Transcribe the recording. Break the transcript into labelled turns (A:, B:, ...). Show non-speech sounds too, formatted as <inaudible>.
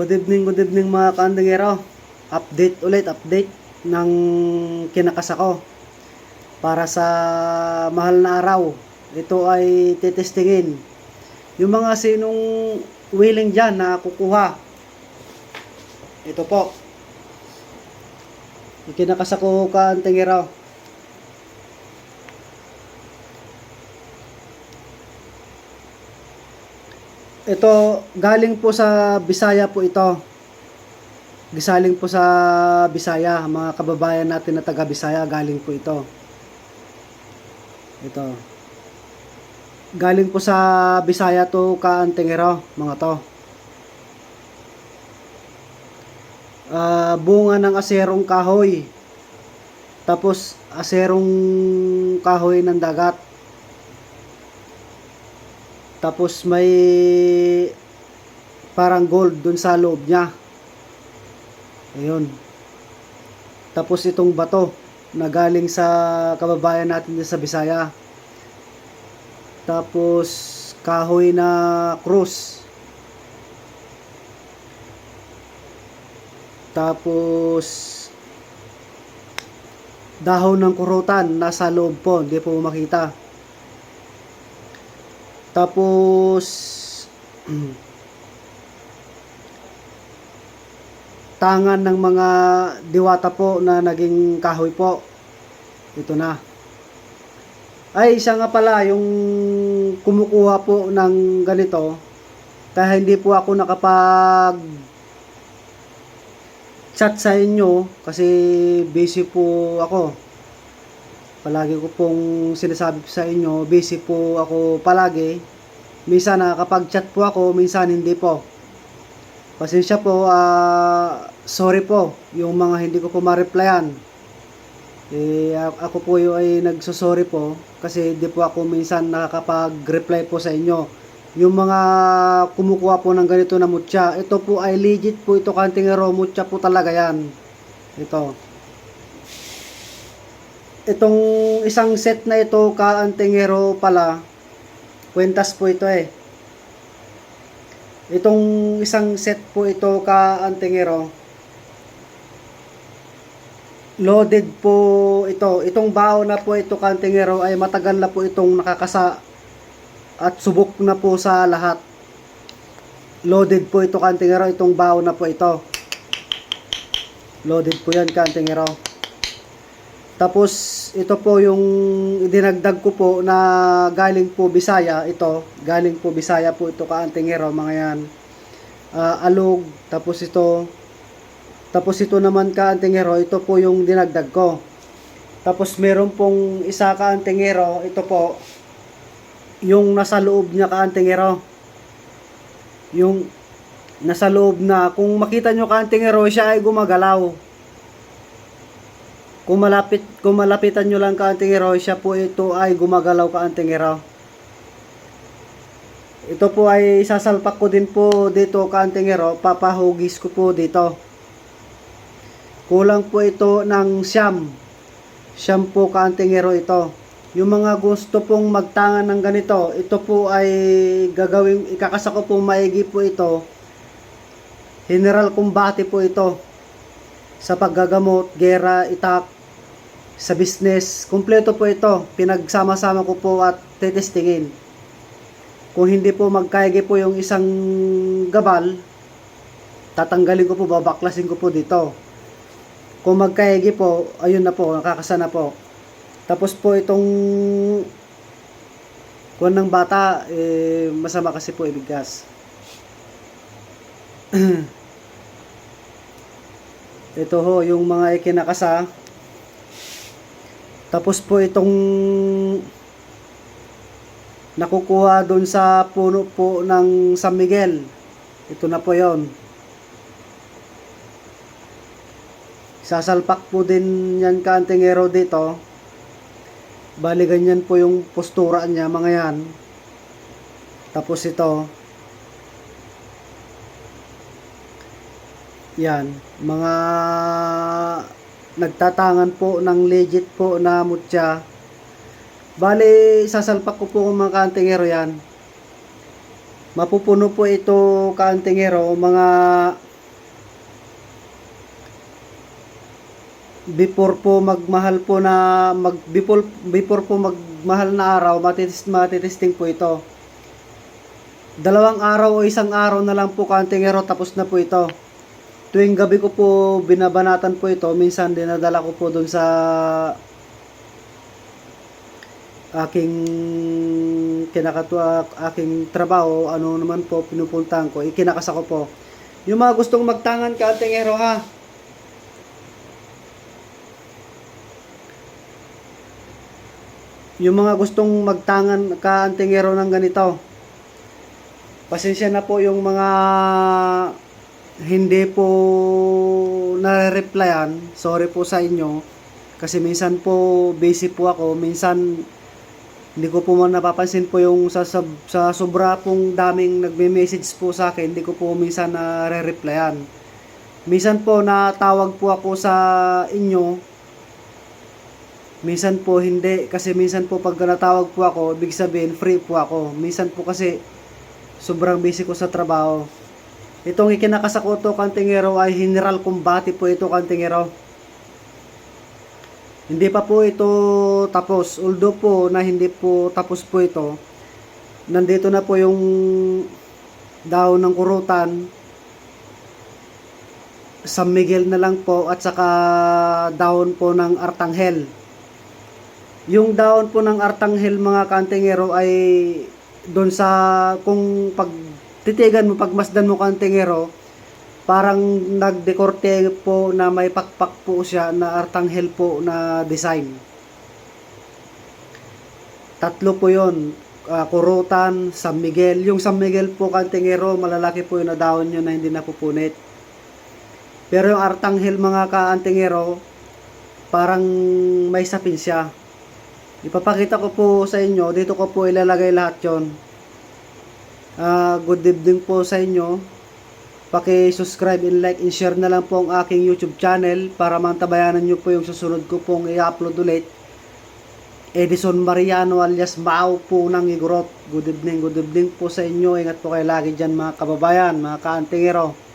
A: Good evening, good evening mga kandangero. Update ulit, update ng kinakas ako para sa mahal na araw. Ito ay titestingin. Yung mga sinong willing dyan na kukuha. Ito po. Yung kinakas ako kandangero. Ito, galing po sa Bisaya po ito. Gisaling po sa Bisaya, mga kababayan natin na taga Bisaya, galing po ito. Ito. Galing po sa Bisaya to Kaantingero, mga to. Ah, bunga ng aserong kahoy. Tapos aserong kahoy ng dagat. Tapos may parang gold dun sa loob niya. Ayun. Tapos itong bato na galing sa kababayan natin sa Bisaya. Tapos kahoy na krus. Tapos dahon ng kurutan nasa loob po, hindi po makita. Tapos tangan ng mga diwata po na naging kahoy po. Ito na. Ay, isa nga pala, yung kumukuha po ng ganito, dahil hindi po ako nakapag chat sa inyo kasi busy po ako. Palagi ko pong sinasabi sa inyo, busy po ako palagi. Minsan nakakapag-chat po ako, minsan hindi po. Pasensya po, ah, sorry po, yung mga hindi ko po ma-replyan. Eh, ako po yung ay nagsosorry po kasi hindi po ako minsan nakakapag-reply po sa inyo. Yung mga kumukuha po ng ganito na mutya, ito po ay legit po ito kantingero, mutya po talaga yan. Ito. Itong isang set na ito kaantingero pala, kwentas po ito eh. Itong isang set po ito kaantingero, loaded po ito. Itong bao na po ito kantingero ay matagal na po itong nakakasa at subok na po sa lahat. Loaded po ito kantingero. Itong bao na po ito. Loaded po yan kantingero. Tapos ito po yung dinagdag ko po na galing po Bisaya ito. Galing po Bisaya po ito kaantingero mga yan. Ah, alog. Tapos ito tapos ito naman kaantingero, ito po yung dinagdag ko. Tapos meron pong isa kaantingero, ito po, yung nasa loob niya kaantingero. Yung nasa loob na, kung makita nyo kaantingero, siya ay gumagalaw. Kung malapit, kung malapitan nyo lang kaantingero, siya po ito ay gumagalaw kaantingero. Ito po ay sasalpak ko din po dito kaantingero, papahugis ko po dito. Kulang po ito ng siyam. Siyam po kaantingero ito. Yung mga gusto pong magtangan ng ganito, ito po ay gagawin, ikakasa ko po maigi po ito. General kumbate po ito. Sa paggagamot, gera, itak, sa business. Kumpleto po ito. Pinagsama-sama ko po at tetestingin. Kung hindi po magkaigi po yung isang gabal, tatanggalin ko po, babaklasin ko po dito. Kung magkaigi po, ayun na po, nakakasana po. Tapos po itong kuwan ng bata, eh, masama kasi po ibigkas. <clears throat> Ito ho, yung mga ikinakasa. Tapos po itong nakukuha doon sa puno po ng San Miguel. Ito na po yon. Sasalpak po din yan kaantingero dito. Bali ganyan po yung postura niya mga yan. Tapos ito. Yan, mga nagtatangan po ng legit po na mutya. Bali, sasalpak ko po mga kaantingero yan. Mapupuno po ito kaantingero mga before po magmahal po na mag before, before po magmahal na araw matitest matitesting po ito dalawang araw o isang araw na lang po kantingero tapos na po ito tuwing gabi ko po binabanatan po ito. Minsan dinadala ko po doon sa aking kinakatwa aking trabaho ano naman po pinupuntahan ko ikinakas ako po. Yung mga gustong magtangan kantingero ha? Yung mga gustong magtangan kaantingero ng ganito. Pasensya na po yung mga hindi po nare-replyan sorry po sa inyo. Kasi minsan po busy po ako. Minsan hindi ko po napapansin po yung sa, sa, sa sobra pong daming nagme-message po sa akin. Hindi ko po minsan nare-replyan minsan po natawag po ako sa inyo. Minsan po hindi. Kasi minsan po pag natawag po ako, ibig sabihin free po ako. Minsan po kasi sobrang busy ko sa trabaho. Itong ikinakasako to kantingero ay general kumbati po ito kantingero. Hindi pa po ito tapos. Although po na hindi po tapos po ito, nandito na po yung daon ng kurutan, San Miguel na lang po at saka dahon po ng artanghel. Yung dahon po ng artanghel mga kantingero ay doon sa kung pag titigan mo pagmasdan mo kantingero parang nagdekorte po na may pakpak po siya na artanghel po na design. Tatlo po yon uh, Kurutan, San Miguel. Yung San Miguel po kantingero, malalaki po yung na dahon nyo na hindi napupunit. Pero yung artanghel mga kaantingero, parang may sapin siya. Ipapakita ko po sa inyo, dito ko po ilalagay lahat yon. Uh, good evening po sa inyo. Paki-subscribe and like and share na lang po ang aking YouTube channel para mantabayanan nyo po yung susunod ko pong i-upload ulit. Edison Mariano alias Mao po ng Igorot. Good evening, good evening po sa inyo. Ingat po kayo lagi dyan mga kababayan, mga kaantingero.